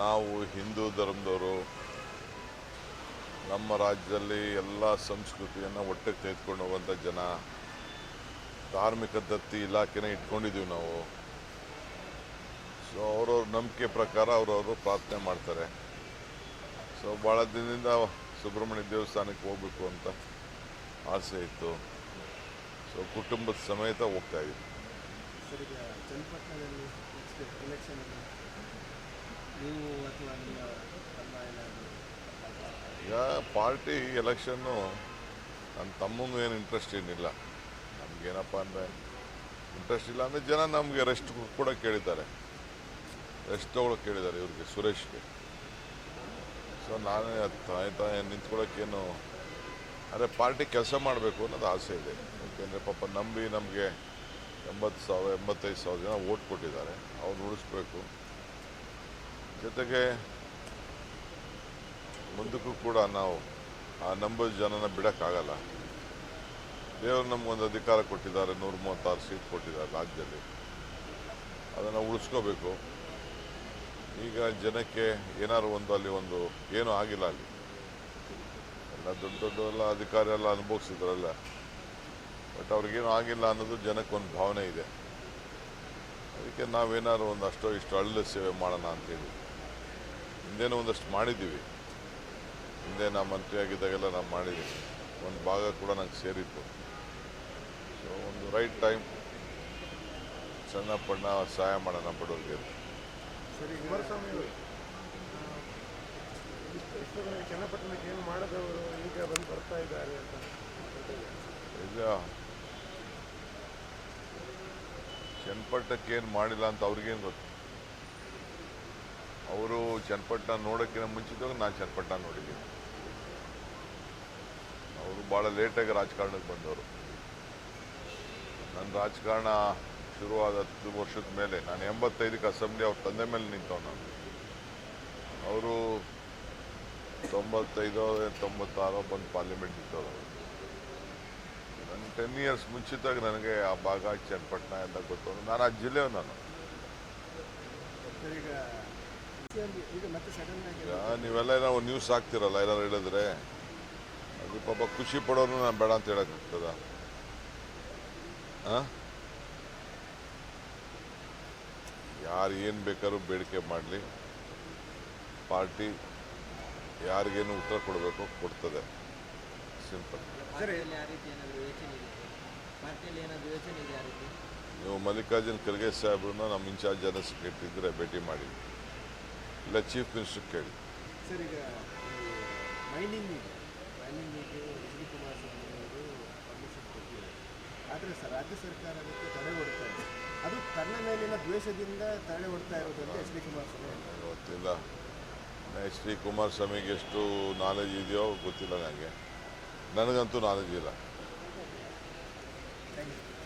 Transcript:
ನಾವು ಹಿಂದೂ ಧರ್ಮದವರು ನಮ್ಮ ರಾಜ್ಯದಲ್ಲಿ ಎಲ್ಲ ಸಂಸ್ಕೃತಿಯನ್ನು ಒಟ್ಟಿಗೆ ತೆಗೆದುಕೊಂಡು ಹೋಗುವಂಥ ಜನ, ಧಾರ್ಮಿಕ ದತ್ತಿ ಇಲಾಖೆನ ಇಟ್ಕೊಂಡಿದ್ದೀವಿ ನಾವು. ಸೊ ಅವ್ರವ್ರ ನಂಬಿಕೆ ಪ್ರಕಾರ ಅವರವರು ಪ್ರಾರ್ಥನೆ ಮಾಡ್ತಾರೆ. ಸೊ ಭಾಳ ದಿನದಿಂದ ಸುಬ್ರಹ್ಮಣ್ಯ ದೇವಸ್ಥಾನಕ್ಕೆ ಹೋಗಬೇಕು ಅಂತ ಆಸೆ ಇತ್ತು. ಸೊ ಕುಟುಂಬದ ಸಮೇತ ಹೋಗ್ತಾ ಇದ್ದೀವಿ ಈಗ ಪಾರ್ಟಿ, ಎಲೆಕ್ಷನ್ನು ನನ್ನ ತಮ್ಮಂಗೂ ಏನು ಇಂಟ್ರೆಸ್ಟ್ ಏನಿಲ್ಲ. ನಮಗೇನಪ್ಪ ಅಂದರೆ ಇಂಟ್ರೆಸ್ಟ್ ಇಲ್ಲ ಅಂದರೆ ಜನ ನಮಗೆ ರೆಸ್ಟ್ ಕೂಡ ಕೇಳಿದ್ದಾರೆ. ರೆಸ್ಟ್ ತೊಗೊಳಕ್ಕೆ ಕೇಳಿದ್ದಾರೆ ಇವ್ರಿಗೆ, ಸುರೇಶ್ಗೆ. ಸೊ ನಾನೇ ತಾಯಿ ತಾಯಿ ನಿಂತ್ಕೊಳ್ಳೋಕ್ಕೇನು ಅದೇ ಪಾರ್ಟಿ ಕೆಲಸ ಮಾಡಬೇಕು ಅನ್ನೋದು ಆಸೆ ಇದೆ. ಯಾಕೆಂದರೆ ಪಾಪ ನಂಬಿ ನಮಗೆ ಎಂಬತ್ತು ಸಾವಿರ, ಎಂಬತ್ತೈದು ಸಾವಿರ ಜನ ಓಟ್ ಕೊಟ್ಟಿದ್ದಾರೆ. ಅವ್ರು ಉಳಿಸ್ಬೇಕು ಜೊತೆಗೆ ಮುಂದಕ್ಕೂ ಕೂಡ ನಾವು ಆ ನಂಬರ್ ಜನನ ಬಿಡೋಕ್ಕಾಗಲ್ಲ. ದೇವರು ನಮಗೊಂದು ಅಧಿಕಾರ ಕೊಟ್ಟಿದ್ದಾರೆ ನೂರ ಮೂವತ್ತಾರು ಸೀಟ್ ಕೊಟ್ಟಿದ್ದಾರೆ ರಾಜ್ಯದಲ್ಲಿ. ಅದನ್ನು ಉಳಿಸ್ಕೋಬೇಕು. ಈಗ ಜನಕ್ಕೆ ಏನಾದ್ರು ಒಂದು ಅಲ್ಲಿ ಒಂದು ಏನೂ ಆಗಿಲ್ಲ ಅಲ್ಲಿ. ಎಲ್ಲ ದೊಡ್ಡ ದೊಡ್ಡ ಎಲ್ಲ ಅಧಿಕಾರಿ ಎಲ್ಲ ಅನುಭವಿಸಿದ್ರಲ್ಲ. ಬಟ್ ಅವ್ರಿಗೇನು ಆಗಿಲ್ಲ ಅನ್ನೋದು ಜನಕ್ಕೆ ಒಂದು ಭಾವನೆ ಇದೆ. ಅದಕ್ಕೆ ನಾವೇನಾದ್ರು ಒಂದು ಅಷ್ಟೋ ಇಷ್ಟು ಅಳ್ಳ ಸೇವೆ ಮಾಡೋಣ ಅಂತೇಳಿ. ಹಿಂದೇನೂ ಒಂದಷ್ಟು ಮಾಡಿದ್ದೀವಿ. ಹಿಂದೆ ನಾ ಮಂತ್ರಿ ಆಗಿದ್ದಾಗೆಲ್ಲ ನಾವು ಮಾಡಿದ್ದೀವಿ. ಒಂದು ಭಾಗ ಕೂಡ ನಂಗೆ ಸೇರಿತ್ತು. ಸೊ ಒಂದು ರೈಟ್ ಟೈಮ್ ಸಣ್ಣ ಪಣ್ಣ ಸಹಾಯ ಮಾಡೋಣ ಬಡವರಿಗೆ. ಚನ್ನಪಟ್ಟಣಕ್ಕೆ ಏನು ಮಾಡದವರು ಈಗ ಬಂದು ಬರ್ತಾ ಇದ್ದಾರೆ ಅಂತ. ಈಗ ಚನ್ನಪಟ್ಟಣಕ್ಕೆ ಏನು ಮಾಡಿಲ್ಲ ಅಂತ ಅವ್ರಿಗೇನು ಗೊತ್ತು. ಅವರು ಚನ್ನಪಟ್ಟಣ ನೋಡೋಕ್ಕಿಂತ ಮುಂಚಿತವಾಗಿ ನಾನು ಚನ್ನಪಟ್ಟಣ ನೋಡಿದ್ದೀನಿ. ಅವರು ಭಾಳ ಲೇಟಾಗಿ ರಾಜಕಾರಣಕ್ಕೆ ಬಂದವರು. ನನ್ನ ರಾಜಕಾರಣ ಶುರುವಾದ ಹತ್ತು ವರ್ಷದ ಮೇಲೆ, ನಾನು ಎಂಬತ್ತೈದಕ್ಕೆ ಅಸೆಂಬ್ಲಿ ಅವ್ರ ತಂದೆ ಮೇಲೆ ನಿಂತವ್ ನಾನು. ಅವರು ತೊಂಬತ್ತೈದೋ ತೊಂಬತ್ತಾರೋ ಬಂದು ಪಾರ್ಲಿಮೆಂಟ್ ನಿಂತವರು ನನ್ನ ಟೆನ್ ಇಯರ್ಸ್ ಮುಂಚಿತವಾಗಿ ನನಗೆ ಆ ಭಾಗ ಚನ್ನಪಟ್ಟಣ ಎಲ್ಲ ಗೊತ್ತು. ನಾನು ಆ ಜಿಲ್ಲೆಯವ್ ನಾನು. ನೀವೆಲ್ಲ ನಾವು ನ್ಯೂಸ್ ಹಾಕ್ತಿರಲ್ಲ ಏನಾದ್ರು ಹೇಳಿದ್ರೆ ಅದು ಪಾಪ ಖುಷಿ ಪಡೋರು ನಾನು ಬೇಡ ಅಂತ ಹೇಳಕ್ಕಾಗ್ತದ ಯಾರು ಏನು ಬೇಕಾದ್ರೂ ಬೇಡಿಕೆ ಮಾಡಲಿ. ಪಾರ್ಟಿ ಯಾರಿಗೇನು ಉತ್ತರ ಕೊಡಬೇಕು ಕೊಡ್ತದೆ. ಸಿಂಪಲ್ ನೀವು ಮಲ್ಲಿಕಾರ್ಜುನ್ ಖರ್ಗೆ ಸಾಹೇಬ್ರನ್ನ ನಮ್ಮ ಇನ್ಚಾರ್ಜ್ ಜನರಲ್ ಸೆಕ್ರೆಟರಿ ಇದ್ದರೆ ಭೇಟಿ ಮಾಡಿ. ಇಲ್ಲ ಚೀಫ್ ಮಿನಿಸ್ಟರ್ ಕೇಳಿ ಸರ್ ಈಗ ಮೈನಿಂಗ್ ಮೈನಿಂಗಿಗೆ ಎಚ್ ಡಿ ಕುಮಾರಸ್ವಾಮಿ ಅವರು ಪರ್ಮಿಷನ್ ಕೊಟ್ಟಿದ್ದಾರೆ. ಆದರೆ ಸರ್ ರಾಜ್ಯ ಸರ್ಕಾರ ಅದಕ್ಕೆ ತಡೆ ಹೊಡ್ತಾ ಇದೆ. ಅದು ತನ್ನ ಮೇಲಿನ ದ್ವೇಷದಿಂದ ತಡೆ ಹೊಡ್ತಾ ಇರೋದಂತ ಎಚ್ ಡಿ ಕುಮಾರಸ್ವಾಮಿ. ಗೊತ್ತಿಲ್ಲ. ಎಚ್ ಡಿ ಕುಮಾರಸ್ವಾಮಿಗೆ ಎಷ್ಟು ನಾಲೆಜ್ ಇದೆಯೋ ಗೊತ್ತಿಲ್ಲ ನನಗೆ ನನಗಂತೂ ನಾಲೆಜ್ ಇಲ್ಲ. Thank you.